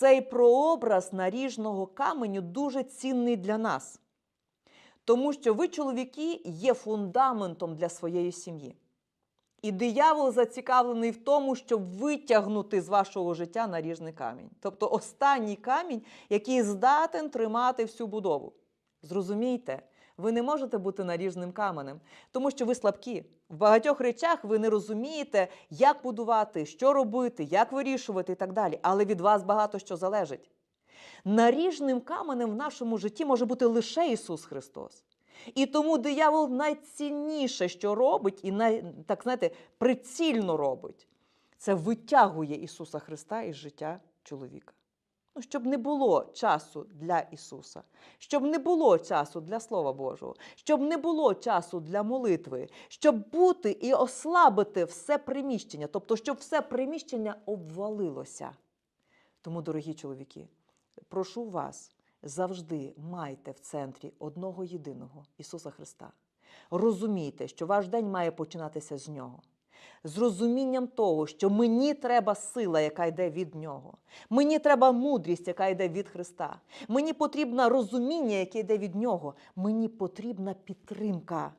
Цей прообраз наріжного каменю дуже цінний для нас, тому що ви, чоловіки, є фундаментом для своєї сім'ї. І диявол зацікавлений в тому, щоб витягнути з вашого життя наріжний камінь. Тобто останній камінь, який здатен тримати всю будову. Зрозумійте, ви не можете бути наріжним каменем, тому що ви слабкі. В багатьох речах ви не розумієте, як будувати, що робити, як вирішувати і так далі. Але від вас багато що залежить. Наріжним каменем в нашому житті може бути лише Ісус Христос. І тому диявол найцінніше, що робить, і най, так знаєте, прицільно робить, це витягує Ісуса Христа із життя чоловіка. Ну, щоб не було часу для Ісуса, щоб не було часу для Слова Божого, щоб не було часу для молитви, щоб бути і ослабити все приміщення, тобто, щоб все приміщення обвалилося. Тому, дорогі чоловіки, прошу вас, завжди майте в центрі одного єдиного Ісуса Христа. Розумійте, що ваш день має починатися з нього. З розумінням того, що мені треба сила, яка йде від нього. Мені треба мудрість, яка йде від Христа. Мені потрібно розуміння, яке йде від нього. Мені потрібна підтримка.